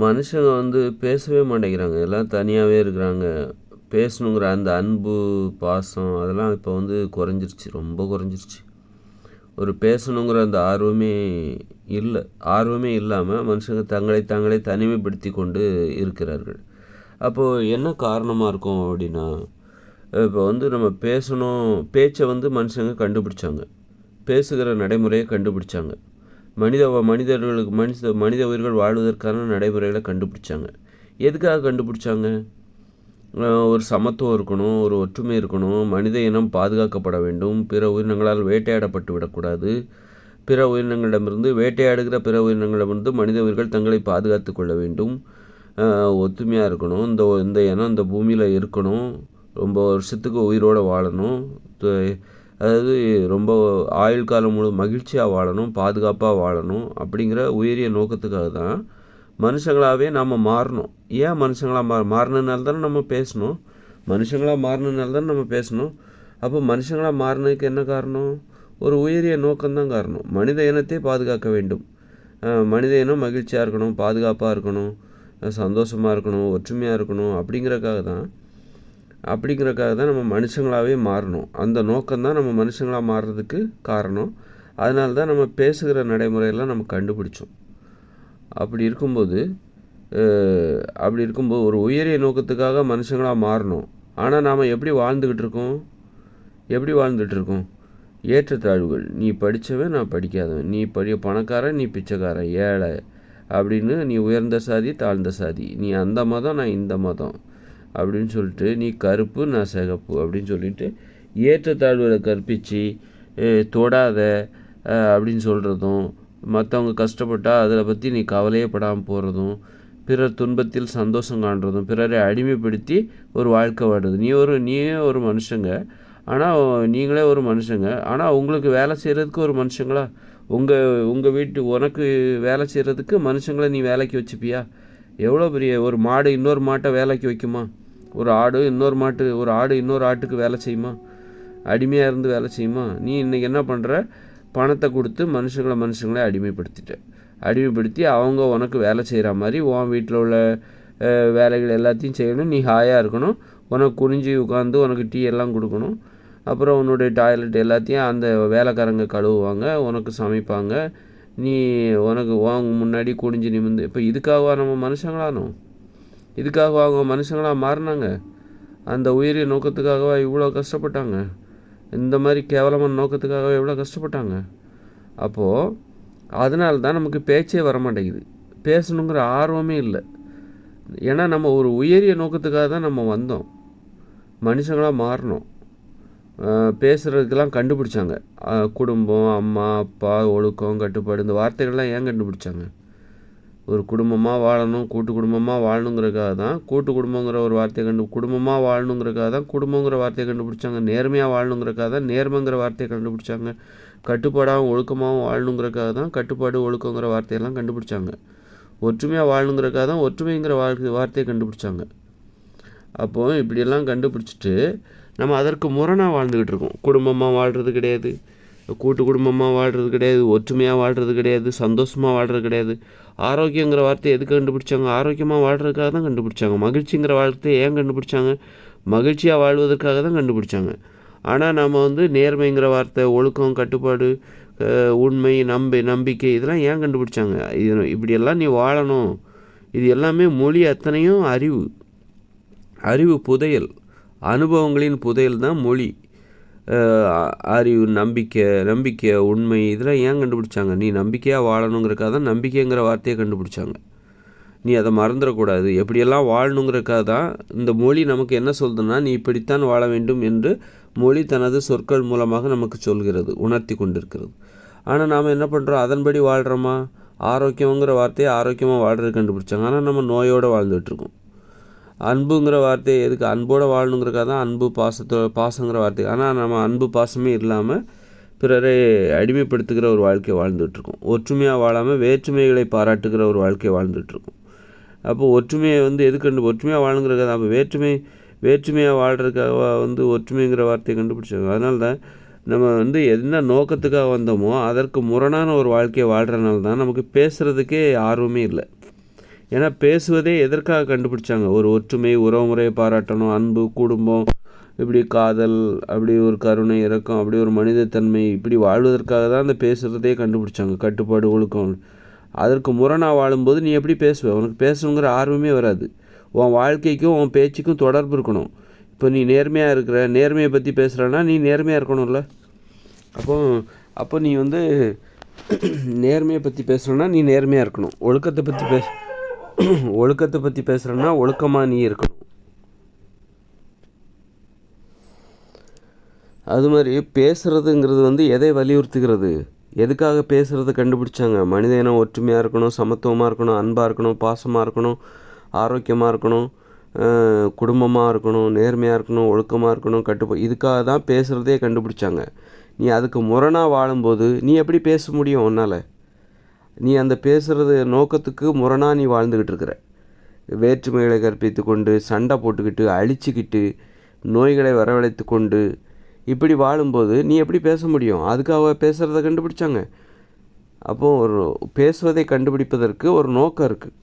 மனுஷங்க வந்து பேசவே மாட்டேங்கிறாங்க. எல்லாம் தனியாகவே இருக்கிறாங்க. பேசணுங்கிற அந்த அன்பு பாசம் அதெல்லாம் இப்போ வந்து குறைஞ்சிருச்சு. ரொம்ப குறைஞ்சிருச்சு. ஒரு பேசணுங்கிற அந்த ஆர்வமே இல்லை. ஆர்வமே இல்லாமல் மனுஷங்க தங்களை தாங்களே தனிமைப்படுத்தி கொண்டு இருக்கிறார்கள். அப்போது என்ன காரணமாக இருக்கும் அப்படின்னா இப்போ வந்து நம்ம பேசணும் பேச்சை வந்து மனுஷங்க கண்டுபிடிச்சாங்க. பேசுகிற நடைமுறையை கண்டுபிடிச்சாங்க. மனித மனிதர்களுக்கு மனித மனித உயிர்கள் வாழ்வதற்கான நடைமுறைகளை கண்டுபிடிச்சாங்க. எதுக்காக கண்டுபிடிச்சாங்க? ஒரு சமத்துவம் இருக்கணும் ஒரு ஒற்றுமை இருக்கணும் மனித இனம் பாதுகாக்கப்பட வேண்டும் பிற உயிரினங்களால் வேட்டையாடப்பட்டு விடக்கூடாது. பிற உயிரினங்களிடமிருந்து வேட்டையாடுகிற பிற உயிரினங்களிடமிருந்து மனித உயிர்கள் தங்களை பாதுகாத்து கொள்ள வேண்டும். ஒத்துமையாக இருக்கணும் இந்த இந்த இனம் இந்த பூமியில் இருக்கணும் ரொம்ப வருஷத்துக்கு உயிரோடு வாழணும். அதாவது ரொம்ப ஆயுள் காலம் முழு மகிழ்ச்சியாக வாழணும் பாதுகாப்பாக வாழணும் அப்படிங்கிற உயரிய நோக்கத்துக்காக தான் மனுஷங்களாகவே நாம் மாறணும். ஏன் மனுஷங்களாக மா மாறினதுனால தானே நம்ம பேசணும்? மனுஷங்களாக மாறினதுனால தானே நம்ம பேசணும்? அப்போ மனுஷங்களாக மாறினதுக்கு என்ன காரணம்? ஒரு உயரிய நோக்கம்தான் காரணம். மனித இனத்தை பாதுகாக்க வேண்டும். மனித இனம் மகிழ்ச்சியாக இருக்கணும் பாதுகாப்பாக இருக்கணும் சந்தோஷமாக இருக்கணும் ஒற்றுமையாக இருக்கணும் அப்படிங்கிறக்காக தான் அப்படிங்கிறக்காக தான் நம்ம மனுஷங்களாகவே மாறணும். அந்த நோக்கம்தான் நம்ம மனுஷங்களாக மாறுறதுக்கு காரணம். அதனால தான் நம்ம பேசுகிற நடைமுறையெல்லாம் நம்ம கண்டுபிடிச்சோம். அப்படி இருக்கும்போது அப்படி இருக்கும்போது ஒரு உயரிய நோக்கத்துக்காக மனுஷங்களாக மாறணும். ஆனால் நாம் எப்படி வாழ்ந்துக்கிட்டு இருக்கோம்? எப்படி வாழ்ந்துகிட்டு இருக்கோம்? ஏற்றத்தாழ்வுகள். நீ படித்தவன் நான் படிக்காதவன். நீ படி பணக்காரன் நீ பிச்சைக்காரன். ஏழை. அப்படின்னு நீ உயர்ந்த சாதி தாழ்ந்த சாதி. நீ அந்த மதம் நான் இந்த மதம் அப்படின்னு சொல்லிட்டு நீ கருப்பு நான் சிகப்பு அப்படின்னு சொல்லிட்டு ஏற்றத்தாழ்வுகளை கற்பித்து தொடாத அப்படின்னு சொல்கிறதும் மற்றவங்க கஷ்டப்பட்டால் அதில் பற்றி நீ கவலையே படாமல் போகிறதும் பிறர் துன்பத்தில் சந்தோஷம் காண்றதும் பிறரை அடிமைப்படுத்தி ஒரு வாழ்க்கை வாடுறது. நீ ஒரு நீயே ஒரு மனுஷங்க. ஆனால் நீங்களே ஒரு மனுஷங்க. ஆனால் உங்களுக்கு வேலை செய்கிறதுக்கு ஒரு மனுஷங்களா? உங்கள் உங்கள் வீட்டு உனக்கு வேலை செய்கிறதுக்கு மனுஷங்களை நீ வேலைக்கு வச்சுப்பியா? எவ்வளோ பெரிய ஒரு மாடு இன்னொரு மாட்டை வேலைக்கு வைக்குமா? ஒரு ஆடு இன்னொரு மாட்டு ஒரு ஆடு இன்னொரு ஆட்டுக்கு வேலை செய்யுமா? அடிமையாக இருந்து வேலை செய்யுமா? நீ இன்றைக்கி என்ன பண்ணுற பணத்தை கொடுத்து மனுஷங்களை மனுஷங்களே அடிமைப்படுத்திட்ட. அடிமைப்படுத்தி அவங்க உனக்கு வேலை செய்கிற மாதிரி உன் வீட்டில் உள்ள வேலைகள் எல்லாத்தையும் செய்யணும். நீ ஹாயாக இருக்கணும். உனக்கு குனிஞ்சு உட்காந்து உனக்கு டீ எல்லாம் கொடுக்கணும். அப்புறம் உன்னுடைய டாய்லெட் எல்லாத்தையும் அந்த வேலைக்காரங்க கழுவுவாங்க. உனக்கு சமைப்பாங்க. நீ உனக்கு வாங்க முன்னாடி குடிஞ்சு நிமிந்து இப்போ இதுக்காகவா நம்ம மனுஷங்களானோம்? இதுக்காக அவங்க மனுஷங்களாக மாறினாங்க. அந்த உயிரிய நோக்கத்துக்காகவா இவ்வளோ கஷ்டப்பட்டாங்க? இந்த மாதிரி கேவலமான நோக்கத்துக்காகவே எவ்வளோ கஷ்டப்பட்டாங்க? அப்போது அதனால தான் நமக்கு பேச்சே வர மாட்டேங்குது பேசணுங்கிற ஆர்வமே இல்லை. ஏன்னா நம்ம ஒரு உயரிய நோக்கத்துக்காக தான் நம்ம வந்தோம். மனுஷங்களாக மாறணும். பேசுகிறதுக்கெல்லாம் கண்டுபிடிச்சாங்க. குடும்பம் அம்மா அப்பா ஒழுக்கம் கட்டுப்பாடு இந்த வார்த்தைகள்லாம் ஏன் கண்டுபிடிச்சாங்க? ஒரு குடும்பமாக வாழணும் கூட்டு குடும்பமாக வாழணுங்கிறக்காக தான் கூட்டு குடும்பங்கிற ஒரு வார்த்தையை கண்டு குடும்பமாக வாழணுங்கிறக்காக தான் குடும்பங்கிற வார்த்தையை கண்டுபிடிச்சாங்க. நேர்மையாக வாழணுங்கிறக்காக தான் நேர்மைங்கிற வார்த்தையை கண்டுபிடிச்சாங்க. கட்டுப்பாடாகவும் ஒழுக்கமாகவும் வாழணுங்கிறக்காக தான் கட்டுப்பாடு ஒழுக்கங்கிற வார்த்தையெல்லாம் கண்டுபிடிச்சாங்க. ஒற்றுமையாக வாழணுங்கிறக்காக தான் ஒற்றுமைங்கிற வாழ்க்கை வார்த்தையை கண்டுபிடிச்சாங்க. அப்போது இப்படியெல்லாம் கண்டுபிடிச்சிட்டு நம்ம அதற்கு முரணாக வாழ்ந்துக்கிட்டு இருக்கோம். குடும்பமாக வாழ்கிறது கிடையாது. கூட்டு குடும்பமாக வாழ்கிறது கிடையாது ஒற்றுமையாக வாழ்கிறது கிடையாது சந்தோஷமாக வாழ்கிறது கிடையாது. ஆரோக்கியங்கிற வார்த்தையை எதுக்கு கண்டுபிடிச்சாங்க? ஆரோக்கியமாக வாழ்கிறதுக்காக தான் கண்டுபிடிச்சாங்க. மகிழ்ச்சிங்கிற வார்த்தையை ஏன் கண்டுபிடிச்சாங்க? மகிழ்ச்சியாக வாழ்வதற்காக தான் கண்டுபிடிச்சாங்க. ஆனால் நம்ம வந்து நேர்மைங்கிற வார்த்தை ஒழுக்கம் கட்டுப்பாடு உண்மை நம்பி நம்பிக்கை இதெல்லாம் ஏன் கண்டுபிடிச்சாங்க? இது இப்படியெல்லாம் நீ வாழணும். இது எல்லாமே மொழி அத்தனையும் அறிவு. அறிவு புதையல். அனுபவங்களின் புதையல் தான் மொழி. அறிவு நம்பிக்கை நம்பிக்கை உண்மை இதெல்லாம் ஏன் கண்டுபிடிச்சாங்க? நீ நம்பிக்கையாக வாழணுங்கிறக்காக தான் நம்பிக்கைங்கிற வார்த்தையை கண்டுபிடிச்சாங்க. நீ அதை மறந்துடக்கூடாது. எப்படியெல்லாம் வாழணுங்கிறக்காக தான் இந்த மொழி நமக்கு என்ன சொல்லுதுன்னா நீ இப்படித்தான் வாழ வேண்டும் என்று மொழி தனது சொற்கள் மூலமாக நமக்கு சொல்கிறது உணர்த்தி கொண்டிருக்கிறது. ஆனால் நாம் என்ன பண்ணுறோம் அதன்படி வாழ்கிறோமா ஆரோக்கியங்கிற வார்த்தையை ஆரோக்கியமாக வாழ்கிறது கண்டுபிடிச்சாங்க. ஆனால் நம்ம நோயோடு வாழ்ந்துகிட்ருக்கோம் அன்புங்கிற வார்த்தை எதுக்கு? அன்போடு வாழணுங்கிறக்காக தான் அன்பு பாசத்தோ பாசங்கிற வார்த்தை. ஆனால் நம்ம அன்பு பாசமே இல்லாமல் பிறரை அடிமைப்படுத்துகிற ஒரு வாழ்க்கையை வாழ்ந்துகிட்ருக்கோம். ஒற்றுமையாக வாழாமல் வேற்றுமைகளை பாராட்டுகிற ஒரு வாழ்க்கையை வாழ்ந்துட்டுருக்கோம் அப்போது ஒற்றுமையை வந்து எதுக்கு கண்டு ஒற்றுமையாக வாழணுங்கிறக்காக அப்போ வேற்றுமை வேற்றுமையாக வாழ்கிறதுக்காக வந்து ஒற்றுமைங்கிற வார்த்தையை கண்டுபிடிச்சாங்க அதனால தான் நம்ம வந்து என்ன நோக்கத்துக்காக வந்தோமோ அதற்கு முரணான ஒரு வாழ்க்கையை வாழ்கிறனால தான் நமக்கு பேசுகிறதுக்கே ஆர்வமே இல்லை. ஏன்னா பேசுவதே எதற்காக கண்டுபிடிச்சாங்க? ஒரு ஒற்றுமை உறவுமுறையை பாராட்டணும் அன்பு குடும்பம் இப்படி காதல் அப்படி ஒரு கருணை இறக்கம் அப்படி ஒரு மனிதத்தன்மை இப்படி வாழ்வதற்காக தான் அந்த பேசுகிறதே கண்டுபிடிச்சாங்க. கட்டுப்பாடு ஒழுக்கம். அதற்கு முரணாக வாழும்போது நீ எப்படி பேசுவ? உனக்கு பேசணுங்கிற ஆர்வமே வராது. உன் வாழ்க்கைக்கும் உன் பேச்சுக்கும் தொடர்பு இருக்கணும். இப்போ நீ நேர்மையாக இருக்கிற நேர்மையை பற்றி பேசுகிறன்னா நீ நேர்மையாக இருக்கணும்ல. அப்போ அப்போ நீ வந்து நேர்மையை பற்றி பேசுகிறன்னா நீ நேர்மையாக இருக்கணும். ஒழுக்கத்தை பற்றி பேச ஒழுக்கத்தை பற்றி பேசுகிறேன்னா ஒழுக்கமாக நீ இருக்கணும். அது மாதிரி பேசுகிறதுங்கிறது வந்து எதை வலியுறுத்துகிறது? எதுக்காக பேசுகிறத கண்டுபிடிச்சாங்க? மனித இனம் ஒற்றுமையாக இருக்கணும் சமத்துவமாக இருக்கணும் அன்பாக இருக்கணும் பாசமாக இருக்கணும் ஆரோக்கியமாக இருக்கணும் குடும்பமாக இருக்கணும் நேர்மையாக இருக்கணும் ஒழுக்கமாக இருக்கணும் கட்டுப்பா இதுக்காக தான் பேசுகிறதே கண்டுபிடிச்சாங்க. நீ அதுக்கு முரணாக வாழும்போது நீ எப்படி பேச முடியும் உன்னால்? நீ அந்த பேசுகிறது நோக்கத்துக்கு முரணாக நீ வாழ்ந்துக்கிட்டு இருக்கிற. வேற்றுமைகளை கற்பித்து கொண்டு சண்டை போட்டுக்கிட்டு அழிச்சிக்கிட்டு நோய்களை வரவழைத்து கொண்டு இப்படி வாழும்போது நீ எப்படி பேச முடியும்? அதுக்காக பேசுகிறத கண்டுபிடிச்சாங்க. அப்போது ஒரு பேசுவதை கண்டுபிடிப்பதற்கு ஒரு நோக்கம் இருக்குது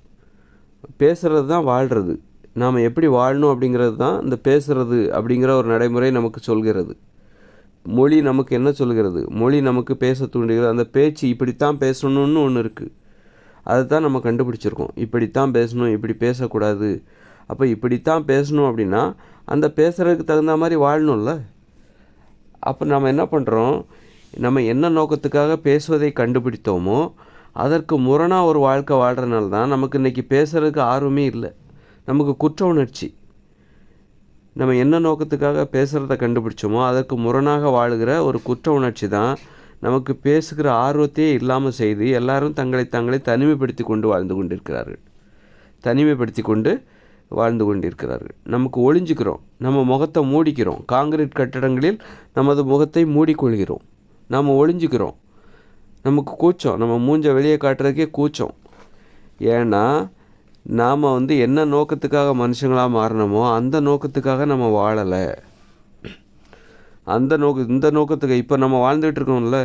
பேசுகிறது தான் வாழ்கிறது நாம் எப்படி வாழணும் அப்படிங்கிறது தான் இந்த பேசுகிறது அப்படிங்கிற ஒரு நடைமுறை நமக்கு சொல்கிறது. மொழி நமக்கு என்ன சொல்கிறது? மொழி நமக்கு பேச தூண்டுகிறது. அந்த பேச்சு இப்படித்தான் பேசணும்னு ஒன்று இருக்குது அதை தான் நம்ம கண்டுபிடிச்சிருக்கோம். இப்படித்தான் பேசணும் இப்படி பேசக்கூடாது. அப்போ இப்படித்தான் பேசணும் அப்படின்னா அந்த பேசுகிறதுக்கு தகுந்த மாதிரி வாழணும்ல? அப்போ நம்ம என்ன பண்ணுறோம் நம்ம என்ன நோக்கத்துக்காக பேசுவதை கண்டுபிடித்தோமோ அதற்கு முரணாக ஒரு வாழ்க்கை வாழ்கிறனால தான் நமக்கு இன்றைக்கி பேசுகிறதுக்கு ஆர்வமே இல்லை. நமக்கு குற்ற உணர்ச்சி. நம்ம என்ன நோக்கத்துக்காக பேசுகிறத கண்டுபிடிச்சோமோ அதற்கு முரணாக வாழுகிற ஒரு குற்ற உணர்ச்சி தான் நமக்கு பேசுகிற ஆர்வத்தையே இல்லாமல் செய்து எல்லாரும் தங்களை தங்களை தனிமைப்படுத்தி கொண்டு வாழ்ந்து கொண்டிருக்கிறார்கள். தனிமைப்படுத்தி கொண்டு வாழ்ந்து கொண்டிருக்கிறார்கள். நமக்கு ஒளிஞ்சுக்கிறோம் நம்ம முகத்தை மூடிக்கிறோம். காங்கிரீட் கட்டடங்களில் நமது முகத்தை மூடிக்கொள்கிறோம். நாம் ஒளிஞ்சுக்கிறோம். நமக்கு கூச்சம் நம்ம மூஞ்ச வெளியே காட்டுறதுக்கே கூச்சம். ஏன்னா நாம் வந்து என்ன நோக்கத்துக்காக மனுஷங்களாக மாறினோமோ அந்த நோக்கத்துக்காக நம்ம வாழலை. அந்த நோக்க இந்த நோக்கத்துக்கு இப்போ நம்ம வாழ்ந்துகிட்டு இருக்கோம்ல.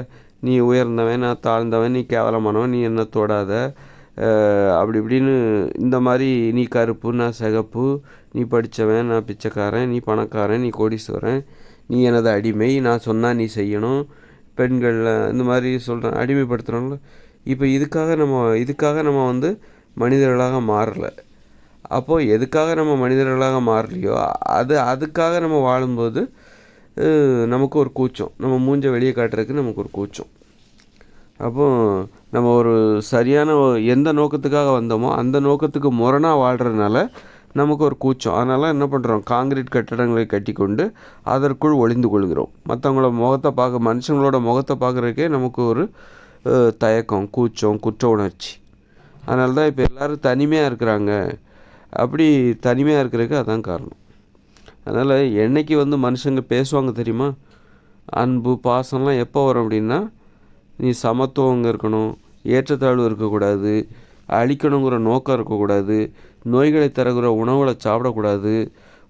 நீ உயர்ந்தவன் நான் தாழ்ந்தவன் நீ கேவலமானவன் நீ என்ன தொடாத. அப்படி இப்படின்னு இந்த மாதிரி நீ கருப்பு நான் சிகப்பு நீ படித்தவன் நான் பிச்சைக்காரன் நீ பணக்காரன் நீ கோடீஸ்வரன் நீ எனது அடிமை நான் சொன்னால் நீ செய்யணும். பெண்களில் இந்த மாதிரி சொல்கிறேன் அடிமைப்படுத்துகிறோம்ல இப்போ இதுக்காக நம்ம இதுக்காக நம்ம வந்து மனிதர்களாக மாறலை. அப்போது எதுக்காக நம்ம மனிதர்களாக மாறலையோ அது அதுக்காக நம்ம வாழும்போது நமக்கு ஒரு கூச்சம். நம்ம மூஞ்ச வெளியே காட்டுறதுக்கு நமக்கு ஒரு கூச்சம். அப்போ நம்ம ஒரு சரியான எந்த நோக்கத்துக்காக வந்தோமோ அந்த நோக்கத்துக்கு முரணாக வாழ்கிறதுனால நமக்கு ஒரு கூச்சம். அதனால் என்ன பண்ணுறோம் காங்கிரீட் கட்டடங்களை கட்டி கொண்டு அதற்குள் ஒளிந்து கொள்கிறோம். மற்றவங்களோட முகத்தை பார்க்க மனுஷங்களோட முகத்தை பார்க்குறதுக்கே நமக்கு ஒரு தயக்கம் கூச்சம் குற்ற உணர்ச்சி. அதனால தான் இப்போ எல்லோரும் தனிமையாக இருக்கிறாங்க. அப்படி தனிமையாக இருக்கிறதுக்கு அதான் காரணம். அதனால் என்றைக்கு வந்து மனுஷங்க பேசுவாங்க தெரியுமா? அன்பு பாசம்லாம் எப்போ வரும் அப்படின்னா நீ சமத்துவங்க இருக்கணும் ஏற்றத்தாழ்வு இருக்கக்கூடாது அழிக்கணுங்கிற நோக்கம் இருக்கக்கூடாது நோய்களை தரக்கிற உணவுகளை சாப்பிடக்கூடாது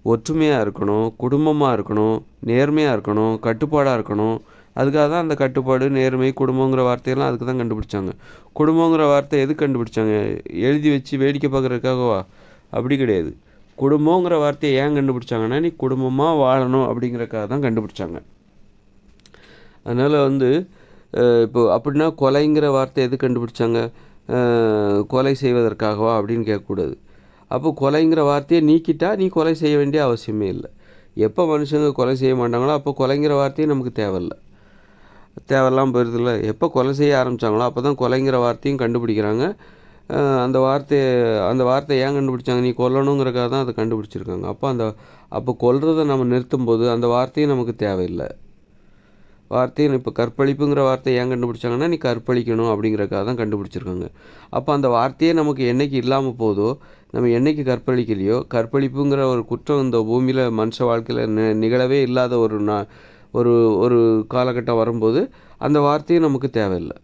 ஒற்றுமையாக இருக்கணும் குடும்பமாக இருக்கணும் நேர்மையாக இருக்கணும் கட்டுப்பாடாக இருக்கணும் அதுக்காக தான் அந்த கட்டுப்பாடு நேர்மை குடும்பங்கிற வார்த்தையெல்லாம் அதுக்கு தான் கண்டுபிடிச்சாங்க. குடும்பங்கிற வார்த்தை எது கண்டுபிடிச்சாங்க? எழுதி வச்சு வேடிக்கை பார்க்குறதுக்காகவா? அப்படி கிடையாது. குடும்பங்கிற வார்த்தையை ஏன் கண்டுபிடிச்சாங்கன்னா நீ குடும்பமாக வாழணும் அப்படிங்கிறக்காக தான் கண்டுபிடிச்சாங்க. அதனால் வந்து இப்போ அப்படின்னா கொலைங்கிற வார்த்தை எது கண்டுபிடிச்சாங்க? கொலை செய்வதற்காகவா அப்படின்னு கேட்கக்கூடாது. அப்போ கொலைங்கிற வார்த்தையை நீக்கிட்டால் நீ கொலை செய்ய வேண்டிய அவசியமே இல்லை. எப்போ மனுஷங்க கொலை செய்ய மாட்டாங்களோ அப்போ கொலைங்கிற வார்த்தையே நமக்கு தேவையில்லை. தேவையில்லாமல் போயிருதில்ல. எப்போ கொலை செய்ய ஆரம்பித்தாங்களோ அப்போ தான் கொலைங்கிற வார்த்தையும் கண்டுபிடிக்கிறாங்க. அந்த வார்த்தையை அந்த வார்த்தையை ஏன் கண்டுபிடிச்சாங்க? நீ கொல்லணுங்கிறக்காக தான் அதை கண்டுபிடிச்சிருக்காங்க. அப்போ அந்த அப்போ கொல்றதை நம்ம நிறுத்தும்போது அந்த வார்த்தையும் நமக்கு தேவையில்லை. வார்த்தையும் இப்போ கற்பழிப்புங்கிற வார்த்தையை ஏன் கண்டுபிடிச்சாங்கன்னா நீ கற்பழிக்கணும் அப்படிங்கிறக்காக தான் கண்டுபிடிச்சிருக்காங்க. அப்போ அந்த வார்த்தையே நமக்கு என்றைக்கு இல்லாமல் போதோ நம்ம என்றைக்கு கற்பழிக்கலையோ கற்பழிப்புங்கிற ஒரு குற்றம் இந்த பூமியில் மனுஷ வாழ்க்கையில் நிகழவே இல்லாத ஒரு நான் ஒரு ஒரு காலகட்டம் வரும்போது அந்த வார்த்தையும் நமக்கு தேவையில்லை.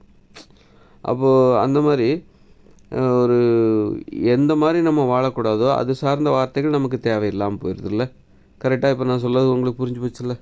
அப்போது அந்த மாதிரி ஒரு எந்த மாதிரி நம்ம வாழக்கூடாதோ அது சார்ந்த வார்த்தைகள் நமக்கு தேவையில்லாமல் போயிடுதுல்ல கரெக்டாக இப்போ நான் சொல்லது உங்களுக்கு புரிஞ்சு போச்சுல்ல?